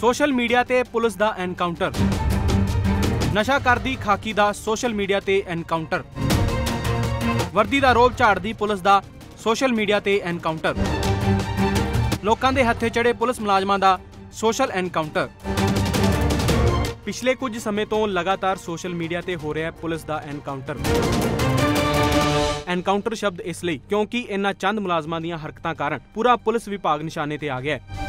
Social media ਤੇ police ਦਾ encounter. ਨਸ਼ਾ ਕਰਦੀ ਖਾਕੀ ਦਾ ਸੋਸ਼ਲ ਮੀਡੀਆ ਤੇ ਐਨਕਾਊਂਟਰ। ਵਰਦੀ ਦਾ ਰੋਬ ਝਾੜਦੀ ਪੁਲਿਸ ਦਾ ਸੋਸ਼ਲ ਮੀਡੀਆ ਤੇ ਐਨਕਾਊਂਟਰ। ਲੋਕਾਂ ਦੇ ਹੱਥੇ ਚੜੇ ਪੁਲਿਸ ਮੁਲਾਜ਼ਮਾਂ ਦਾ ਸੋਸ਼ਲ ਐਨਕਾਊਂਟਰ। ਪਿਛਲੇ ਕੁਝ ਸਮੇਂ ਤੋਂ ਲਗਾਤਾਰ ਸੋਸ਼ਲ ਮੀਡੀਆ ਤੇ ਹੋ ਰਿਹਾ ਪੁਲਿਸ ਦਾ ਐਨਕਾਊਂਟਰ। ਐਨਕਾਊਂਟਰ ਸ਼ਬਦ ਇਸ ਲਈ ਕਿਉਂਕਿ ਇਹਨਾਂ ਚੰਦ ਮੁਲਾਜ਼ਮਾਂ ਦੀਆਂ ਹਰਕਤਾਂ ਕਾਰਨ ਪੂਰਾ ਪੁਲਿਸ ਵਿਭਾਗ ਨਿਸ਼ਾਨੇ ਤੇ ਆ ਗਿਆ ਹੈ।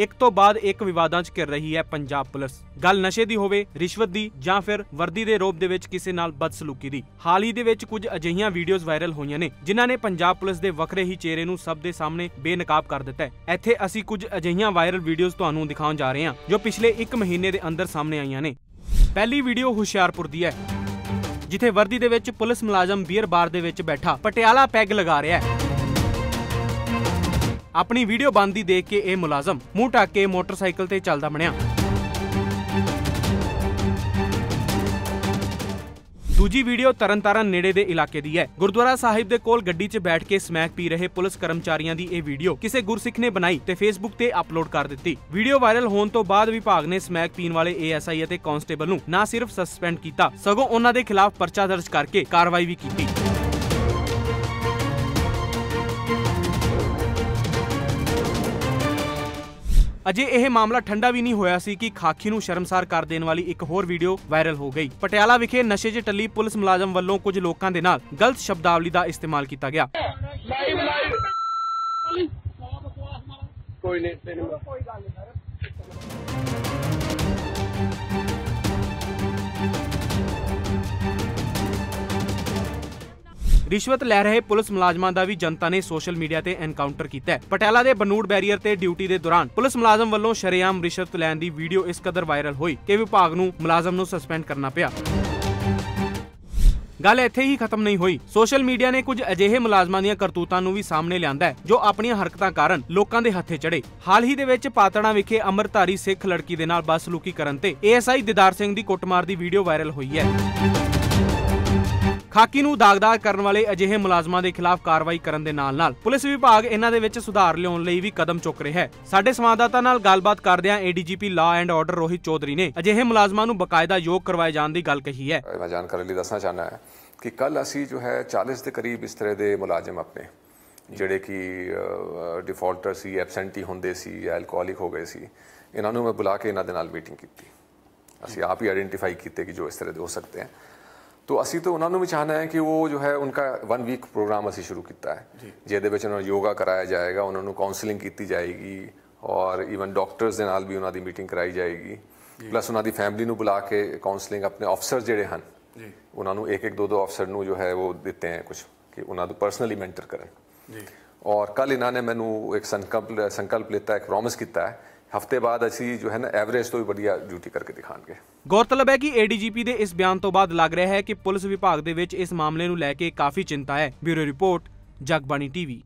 ਇੱਕ ਤੋਂ ਬਾਅਦ ਇੱਕ ਵਿਵਾਦਾਂ 'ਚ ਘਿਰ ਰਹੀ ਹੈ ਪੰਜਾਬ ਪੁਲਿਸ। ਗੱਲ ਨਸ਼ੇ ਦੀ ਹੋਵੇ, ਰਿਸ਼ਵਤ ਦੀ ਜਾਂ ਫਿਰ ਵਰਦੀ ਦੇ ਰੋਪ ਦੇ ਵਿੱਚ ਕਿਸੇ ਨਾਲ ਬਦਸਲੂਕੀ ਦੀ। ਹਾਲ ਹੀ ਦੇ ਵਿੱਚ ਕੁਝ ਅਜਿਹੀਆਂ ਵੀਡੀਓਜ਼ ਵਾਇਰਲ ਹੋਈਆਂ ਨੇ, ਜਿਨ੍ਹਾਂ ਨੇ ਪੰਜਾਬ ਪੁਲਿਸ ਦੇ ਵੱਖਰੇ ਹੀ ਚਿਹਰੇ ਨੂੰ ਸਭ ਦੇ ਸਾਹਮਣੇ ਬੇਨਕਾਬ ਕਰ ਦਿੱਤਾ ਹੈ। ਇੱਥੇ ਅਸੀਂ ਕੁਝ ਅਜਿਹੀਆਂ ਵਾਇਰਲ ਵੀਡੀਓਜ਼ ਤੁਹਾਨੂੰ ਦਿਖਾਉਣ ਜਾ ਰਹੇ ਹਾਂ, ਜੋ ਪਿਛਲੇ 1 ਮਹੀਨੇ ਦੇ ਅੰਦਰ ਸਾਹਮਣੇ ਆਈਆਂ ਨੇ। ਪਹਿਲੀ ਵੀਡੀਓ ਹੁਸ਼ਿਆਰਪੁਰ ਦੀ ਹੈ, ਜਿੱਥੇ ਵਰਦੀ ਦੇ ਵਿੱਚ ਪੁਲਿਸ ਮੁਲਾਜ਼ਮ ਬੀਅਰ ਬਾਰ ਦੇ ਵਿੱਚ ਬੈਠਾ ਪਟਿਆਲਾ ਪੈਗ ਲਗਾ ਰਿਹਾ ਹੈ। ਆਪਣੀ ਵੀਡੀਓ ਬੰਦੀ ਦੇਖ ਕੇ ਇਹ ਮੁਲਾਜ਼ਮ ਮੂੰਹ ਢੱਕ ਕੇ ਮੋਟਰਸਾਈਕਲ ਤੇ ਚੱਲਦਾ ਬਣਿਆ। ਦੂਜੀ ਵੀਡੀਓ ਤਰਨਤਾਰਨ ਨੇੜੇ ਦੇ ਇਲਾਕੇ ਦੀ ਹੈ। ਗੁਰਦੁਆਰਾ ਸਾਹਿਬ ਦੇ ਕੋਲ ਗੱਡੀ 'ਚ ਬੈਠ ਕੇ ਸਮੈਕ ਪੀ ਰਹੇ ਪੁਲਿਸ ਕਰਮਚਾਰੀਆਂ ਦੀ ਇਹ ਵੀਡੀਓ ਕਿਸੇ ਗੁਰਸਿੱਖ ਨੇ ਬਣਾਈ ਤੇ ਫੇਸਬੁੱਕ ਤੇ ਅਪਲੋਡ ਕਰ ਦਿੱਤੀ। ਵੀਡੀਓ ਵਾਇਰਲ ਹੋਣ ਤੋਂ ਬਾਅਦ ਵਿਭਾਗ ਨੇ ਸਮੈਕ ਪੀਣ ਵਾਲੇ ਏਐਸਆਈ ਅਤੇ ਕਾਂਸਟੇਬਲ ਨੂੰ ਨਾ ਸਿਰਫ ਸਸਪੈਂਡ ਕੀਤਾ, ਸਗੋਂ ਉਹਨਾਂ ਦੇ ਖਿਲਾਫ ਪਰਚਾ ਦਰਜ ਕਰਕੇ ਕਾਰਵਾਈ ਵੀ ਕੀਤੀ। ਅਜੇ ਇਹ ਮਾਮਲਾ ਠੰਡਾ ਵੀ ਨਹੀਂ ਹੋਇਆ ਸੀ ਕਿ ਖਾਕੀ ਨੂੰ ਸ਼ਰਮਸਾਰ ਕਰ ਦੇਣ ਵਾਲੀ ਇੱਕ ਹੋਰ ਵੀਡੀਓ ਵਾਇਰਲ ਹੋ ਗਈ। ਪਟਿਆਲਾ ਵਿਖੇ ਨਸ਼ੇ 'ਚ ਟੱਲੀ ਪੁਲਿਸ ਮੁਲਾਜ਼ਮ ਵੱਲੋਂ ਕੁਝ ਲੋਕਾਂ ਦੇ ਨਾਲ ਗਲਤ ਸ਼ਬਦਾਵਲੀ ਦਾ ਇਸਤੇਮਾਲ ਕੀਤਾ ਗਿਆ। ਲਾਈਵ ਲਾਈਵ ਕੋਈ ਨਹੀਂ ਰਿਸ਼ਵਤ ਲੈ ਰਹੇ ਪੁਲਿਸ ਮੁਲਾਜ਼ਮਾਂ ਦਾ ਵੀ ਜਨਤਾ ਨੇ ਸੋਸ਼ਲ ਮੀਡੀਆ ਤੇ ਐਨਕਾਊਂਟਰ ਕੀਤਾ ਹੈ। ਪਟਿਆਲਾ ਦੇ ਬਨੂੜ ਬੈਰੀਅਰ ਤੇ ਡਿਊਟੀ ਦੇ ਦੌਰਾਨ ਪੁਲਿਸ ਮੁਲਾਜ਼ਮ ਵੱਲੋਂ ਸ਼ਰੇਆਮ ਰਿਸ਼ਵਤ ਲੈਣ ਦੀ ਵੀਡੀਓ ਇਸ ਕਦਰ ਵਾਇਰਲ ਹੋਈ ਕਿ ਵਿਭਾਗ ਨੂੰ ਮੁਲਾਜ਼ਮ ਨੂੰ ਸਸਪੈਂਡ ਕਰਨਾ ਪਿਆ। ਗੱਲ ਇੱਥੇ ਹੀ ਖਤਮ ਨਹੀਂ ਹੋਈ। ਸੋਸ਼ਲ ਮੀਡੀਆ ਨੇ ਕੁਝ ਅਜਿਹੇ ਮੁਲਾਜ਼ਮਾਂ ਦੀਆਂ ਕਰਤੂਤਾਂ ਨੂੰ ਵੀ ਸਾਹਮਣੇ ਲਿਆਂਦਾ ਹੈ, ਜੋ ਆਪਣੀਆਂ ਹਰਕਤਾਂ ਕਾਰਨ ਲੋਕਾਂ ਦੇ ਹੱਥੇ ਚੜੇ ਹਾਲ ਹੀ ਦੇ ਵਿੱਚ ਪਾਤੜਾ ਵਿਖੇ ਅਮਰਧਾਰੀ ਸਿੱਖ ਲੜਕੀ ਦੇ ਨਾਲ ਬਦਸਲੂਕੀ ਕਰਨ ਤੇ ਏਐਸਆਈ ਦਿਦਾਰ ਸਿੰਘ ਦੀ ਕੁੱਟਮਾਰ ਦੀ ਵੀਡੀਓ ਵਾਇਰਲ ਹੋਈ ਹੈ। ਖਾਕੀ ਨੂੰ ਦਾਗਦਾਰ ਕਰਨ ਵਾਲੇ ਅਜਿਹੇ ਮੁਲਾਜ਼ਮਾਂ ਦੇ ਖਿਲਾਫ ਕਾਰਵਾਈ ਕਰਨ ਦੇ ਨਾਲ-ਨਾਲ ਪੁਲਿਸ ਵਿਭਾਗ ਇਹਨਾਂ ਦੇ ਵਿੱਚ ਸੁਧਾਰ ਲਿਆਉਣ ਲਈ ਵੀ ਕਦਮ ਚੁੱਕ ਰਿਹਾ ਹੈ। ਸਾਡੇ ਸੰਵਾਦਦਾਤਾ ਨਾਲ ਗੱਲਬਾਤ ਕਰਦਿਆਂ ADGP law and order Rohit Chaudhary ਨੇ ਅਜਿਹੇ ਮੁਲਾਜ਼ਮਾਂ ਨੂੰ ਬਕਾਇਦਾ ਯੋਗ ਕਰਵਾਏ ਜਾਣ ਦੀ ਗੱਲ ਕਹੀ ਹੈ। ਮੈਂ ਜਾਣਕਾਰੀ ਲਈ ਦੱਸਣਾ ਚਾਹਨਾ ਹੈ ਕਿ ਕੱਲ ਅਸੀਂ ਜੋ ਹੈ 40 ਦੇ ਕਰੀਬ ਇਸ ਤਰ੍ਹਾਂ ਦੇ ਮੁਲਾਜ਼ਮ ਆਪਣੇ, ਜਿਹੜੇ ਕਿ ਡਿਫਾਲਟਰ ਸੀ ਐਬਸੈਂਟੀ ਹੁੰਦੇ ਸੀ ਜਾਂ ਐਲਕੋਹਲਿਕ ਹੋ ਗਏ ਸੀ, ਇਹਨਾਂ ਨੂੰ ਮੈਂ ਬੁਲਾ ਕੇ ਇਹਨਾਂ ਦੇ ਨਾਲ ਮੀਟਿੰਗ ਕੀਤੀ। ਅਸੀਂ ਆਪ ਹੀ ਆਇਡੈਂਟੀਫਾਈ ਕੀਤੇ ਕਿ ਜੋ ਇਸ ਤਰ੍ਹਾਂ ਦੇ ਹੋ ਸਕਦੇ ਹਨ ਤੋ ਅਸੀਂ ਤਾਂ ਉਹਨਾਂ ਨੂੰ ਵੀ ਚਾਹਨਾ ਹੈ ਕਿ ਉਹ ਜੋ ਹੈ ਉਨਕਾ 1 ਵੀਕ ਪ੍ਰੋਗਰਾਮ ਅਸੀਂ ਸ਼ੁਰੂ ਕੀਤਾ ਹੈ। ਜਿਹਦੇ ਵਿੱਚ ਉਹਨਾਂ ਨੂੰ ਯੋਗਾ ਕਰਾਇਆ ਜਾਏਗਾ ਉਹਨਾਂ ਨੂੰ ਕਾਉਂਸਲਿੰਗ ਕੀਤੀ ਜਾਏਗੀ ਔਰ ਇਵਨ ਡਾਕਟਰਸ ਦੇ ਨਾਲ ਵੀ ਉਹਨਾਂ ਦੀ ਮੀਟਿੰਗ ਕਰਾਈ ਜਾਏਗੀ। ਪਲੱਸ ਉਹਨਾਂ ਦੀ ਫੈਮਿਲੀ ਨੂੰ ਬੁਲਾ ਕੇ ਕਾਉਂਸਲਿੰਗ ਆਪਣੇ ਅਫਸਰ ਜਿਹੜੇ ਹਨ ਜੀ। ਉਹਨਾਂ ਨੂੰ ਇੱਕ ਇੱਕ ਦੋ ਦੋ ਅਫਸਰ ਨੂੰ ਜੋ ਹੈ ਉਹ ਦਿੱਤੇ ਹੈ ਕੁਝ ਕਿ ਉਹਨਾਂ ਨੂੰ ਪਰਸਨਲੀ ਮੈਂਟਰ ਕਰਨ। ਜੀ। ਔਰ ਕੱਲ ਇਹਨਾਂ ਨੇ ਮੈਨੂੰ ਇੱਕ ਸੰਕਲਪ ਸੰਕਲਪ ਲਿੱਤਾ ਇੱਕ ਪ੍ਰੋਮਿਸ ਕੀਤਾ ਹੈ ਹਫ਼ਤੇ ਬਾਅਦ ਅਸੀਂ ਜੋ ਹੈ ਨਾ ਐਵਰੇਜ ਤੋਂ ਵੀ ਵਧੀਆ ਡਿਊਟੀ ਕਰਕੇ ਦਿਖਾਣਗੇ ਗੌਰਤਲਬ ਹੈ ਕਿ ਏਡੀਜੀਪੀ ਦੇ ਇਸ ਬਿਆਨ ਤੋਂ ਬਾਅਦ ਲੱਗ ਰਿਹਾ ਹੈ ਕਿ ਪੁਲਿਸ ਵਿਭਾਗ ਦੇ ਵਿੱਚ ਇਸ ਮਾਮਲੇ ਨੂੰ ਲੈ ਕੇ ਕਾਫੀ ਚਿੰਤਾ ਹੈ। Bureau report, Jagbani TV.